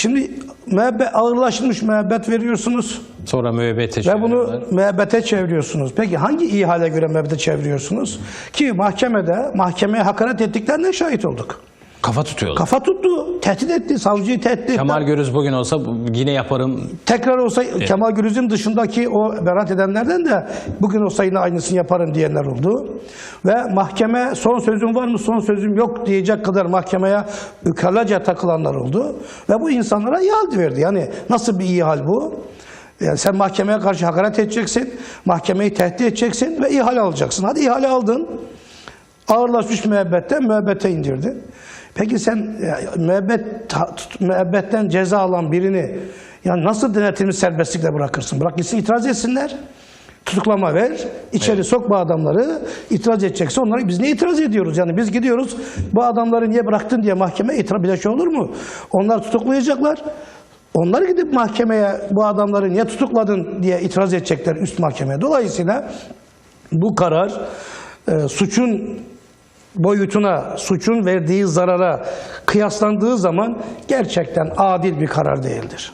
Şimdi müebbet, ağırlaşmış müebbet veriyorsunuz Sonra müebbete ve bunu müebbete çeviriyorsunuz. Peki hangi ihale göre müebbete çeviriyorsunuz? Ki mahkemede mahkemeye hakaret ettiklerine şahit olduk. Kafa tutuyorlar. Kafa tuttu, tehdit etti, savcıyı tehdit etti. Kemal Görüz bugün olsa yine yaparım. Tekrar olsa Kemal Gürüz'ün dışındaki o beraat edenlerden de bugün olsa yine aynısını yaparım diyenler oldu. Ve mahkeme son sözüm var mı son sözüm yok diyecek kadar mahkemeye ukalaca takılanlar oldu. Ve bu insanlara ihale verdi. Yani nasıl bir ihal bu? Yani sen mahkemeye karşı hakaret edeceksin, mahkemeyi tehdit edeceksin ve ihale alacaksın. Hadi ihale aldın. Ağırlaşmış müebbetten müebbete indirdin. Peki sen ya, müebbet, ta- tut- müebbetten ceza alan birini ya nasıl denetimli serbestlikle bırakırsın? Bırak gitsin itiraz etsinler. Tutuklama ver, içeri sok bu adamları, itiraz edecekse onları biz niye itiraz ediyoruz? Yani biz gidiyoruz bu adamları niye bıraktın diye mahkeme itiraz bir şey olur mu? Onlar tutuklayacaklar. Onlar gidip mahkemeye bu adamları niye tutukladın diye itiraz edecekler üst mahkemeye. Dolayısıyla bu karar e, suçun boyutuna, suçun verdiği zarara kıyaslandığı zaman gerçekten adil bir karar değildir.